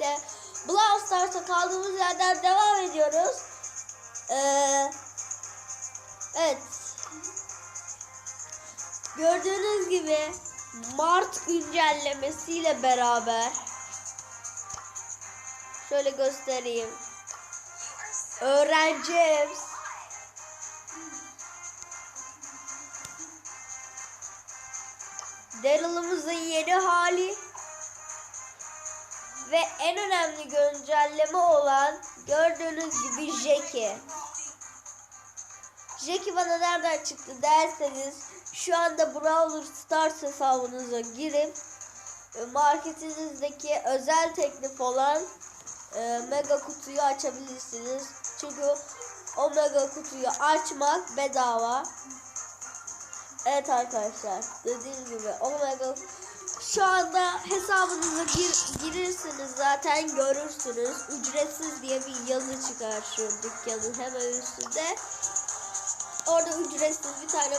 birlikte Brawl Stars'a kaldığımız yerden devam ediyoruz. Ee, evet. Gördüğünüz gibi Mart güncellemesiyle beraber şöyle göstereyim. Öğreneceğiz. Daryl'ımızın yeni hali ve en önemli güncelleme olan gördüğünüz gibi Jackie. Jackie bana nereden çıktı derseniz şu anda Brawler Stars hesabınıza girip e, marketinizdeki özel teklif olan e, mega kutuyu açabilirsiniz. Çünkü o mega kutuyu açmak bedava. Evet arkadaşlar dediğim gibi Omega şu anda hesabınıza gir, girirsiniz zaten görürsünüz. Ücretsiz diye bir yazı çıkar şu dükkanın hemen üstünde. Orada ücretsiz bir tane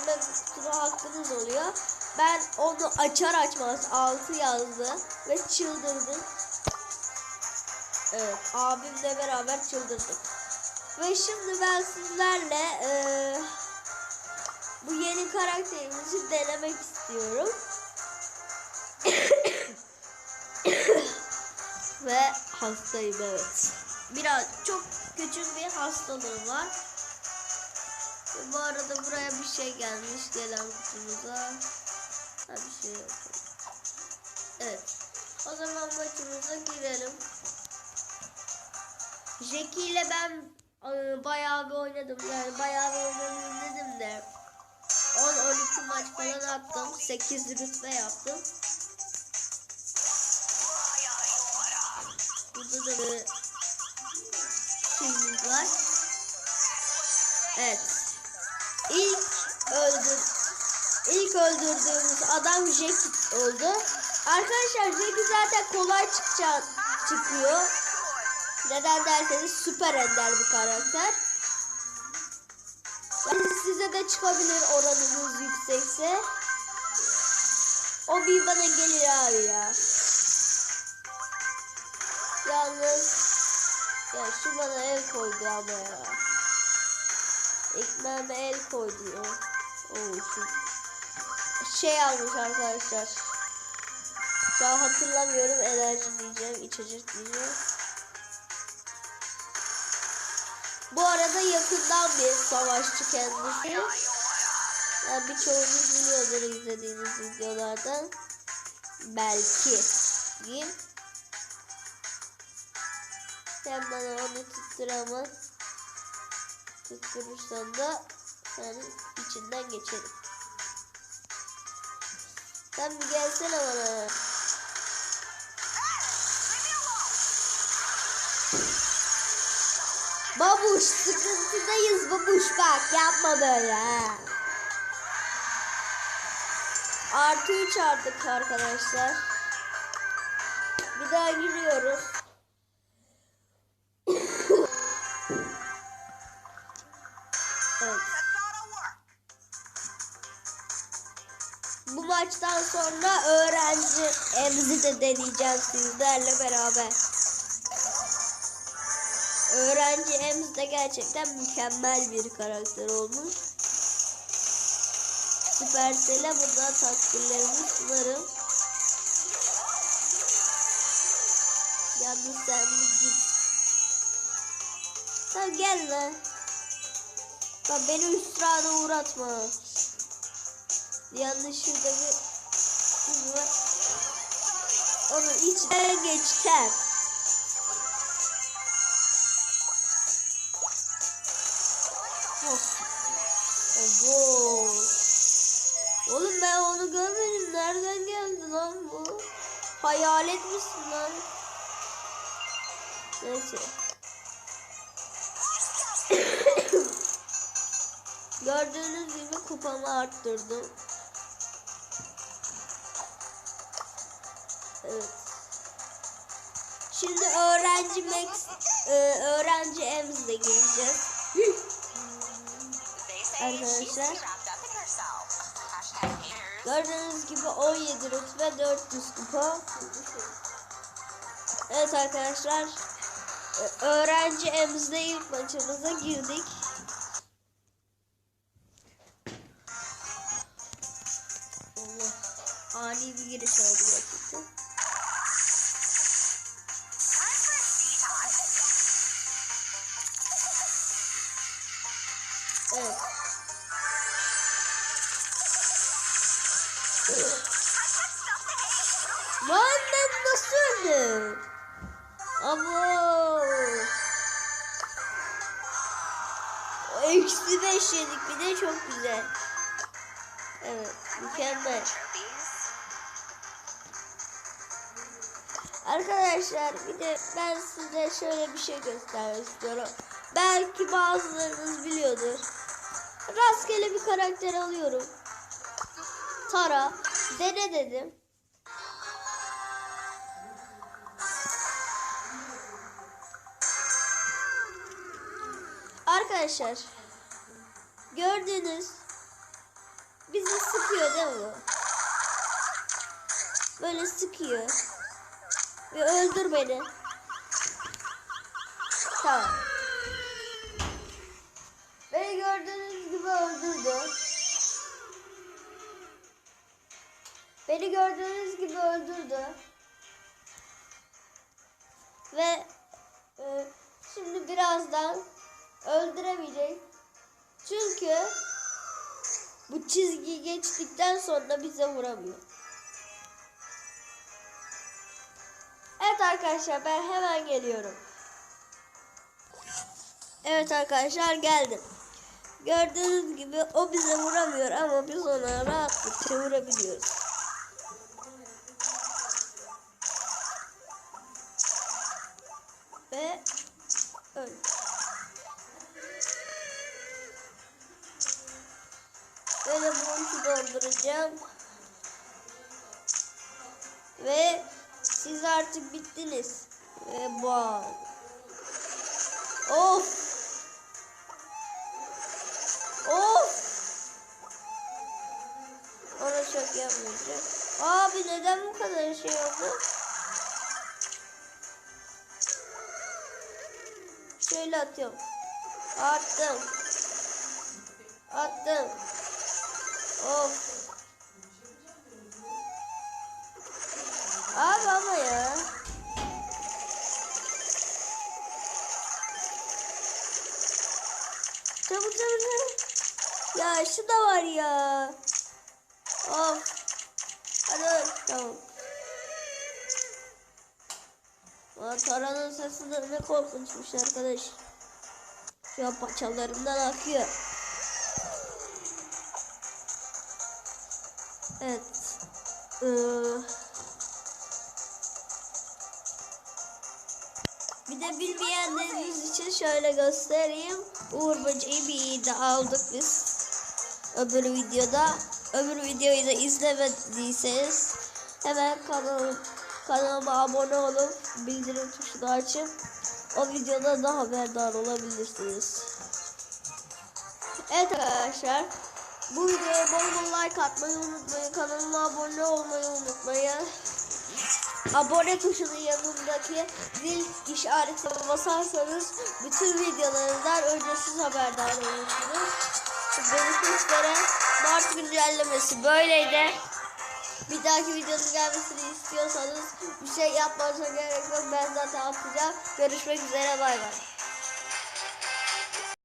kutu hakkınız oluyor. Ben onu açar açmaz 6 yazdı ve çıldırdım. Evet abimle beraber çıldırdık. Ve şimdi ben sizlerle eee bu yeni karakterimizi denemek istiyorum. Hastayım evet. Biraz çok küçük bir hastalığım var. Ve bu arada buraya bir şey gelmiş gelen kutumuza. Ha bir şey yok. Evet. O zaman maçımıza girelim. Jackie ile ben e, bayağı bir oynadım. Yani bayağı bir oynadım dedim de 10-12 maç falan attım. 8 rütbe yaptım. Burada da bir şeyimiz var. Evet. İlk öldür ilk öldürdüğümüz adam Jack oldu. Arkadaşlar Jack zaten kolay çıkacak çıkıyor. Neden derseniz süper ender bir karakter. Size de çıkabilir oranınız yüksekse. O bir bana gelir abi ya. Yalnız ya şu bana el koydu ama ya. Ekmeğime el koydu ya. Oo şu şey almış arkadaşlar. Şu an hatırlamıyorum enerji diyeceğim, içecek diyeceğim. Bu arada yakından bir savaşçı kendisi. Yani birçoğunuz biliyordur izlediğiniz videolardan. Belki. Diyeyim. Sen bana onu tutturamaz. Tutturursan da senin içinden geçerim. Sen bir gelsene bana. Babuş sıkıntıdayız babuş bak yapma böyle. Artı 3 artık arkadaşlar. Bir daha giriyoruz. Sonra öğrenci emzi de deneyeceğim sizlerle beraber. Öğrenci Ems de gerçekten mükemmel bir karakter olmuş. Supercell'e burada takdirlerimi sunarım. Yalnız sen bir git. Sen gel lan. Bak beni hüsrana uğratma. Yanlış şurada bir kız var. Onu içine geçer. Abo. Oğlum ben onu görmedim. Nereden geldi lan bu? Hayalet misin lan? Neyse. Gördüğünüz gibi kupamı arttırdım. Evet. Şimdi öğrenci Max, e, öğrenci Ems'le gireceğiz. Arkadaşlar. Gördüğünüz gibi 17 rütbe 400 kupa. Evet arkadaşlar. e, Öğrenci emzde ilk maçımıza girdik. Allah. Ani bir giriş oldu gerçekten. Evet. Lan ben nasıl öldüm? Ama Eksi beş yedik bir de çok güzel. Evet mükemmel. Arkadaşlar bir de ben size şöyle bir şey göstermek istiyorum. Belki bazılarınız biliyordur. Rastgele bir karakter alıyorum. Tara. Dene dedim. Arkadaşlar gördüğünüz bizi sıkıyor değil mi? Böyle sıkıyor. Ve öldür beni. Tamam. Beni gördüğünüz gibi öldürdü. Beni gördüğünüz gibi öldürdü. Ve e, şimdi birazdan öldüremeyecek. Çünkü bu çizgiyi geçtikten sonra bize vuramıyor. Evet arkadaşlar ben hemen geliyorum. Evet arkadaşlar geldim. Gördüğünüz gibi o bize vuramıyor ama biz ona rahatlıkla vurabiliyoruz. Ve öl. Böyle montu dolduracağım. Ve siz artık bittiniz. Ve. Of. Of. Yapmayacağım. Abi neden bu kadar şey oldu? Şöyle atıyorum. Attım. Attım. Of. Abi ama ya. Çabuk çabuk. Ya şu da var ya. Of. Tara'nın sesi de ne korkunçmuş arkadaş. Şu an paçalarından akıyor. Evet. Ee, bir de bilmeyenleriniz için şöyle göstereyim. Uğur Böceği bir iyi de aldık biz. Öbür videoda. Öbür videoyu da izlemediyseniz hemen kanalım, kanalıma abone olup bildirim tuşunu açıp o videoda da haberdar olabilirsiniz. Evet arkadaşlar. Bu videoya bol bol like atmayı unutmayın. Kanalıma abone olmayı unutmayın. Abone tuşunun yanındaki zil işaretine basarsanız bütün videolarından öncesiz haberdar olursunuz. Görüşmek üzere. Mart güncellemesi böyleydi. Bir dahaki videonun gelmesini istiyorsanız bir şey yapmanıza gerek yok. Ben zaten atacağım. Görüşmek üzere. Bay bay.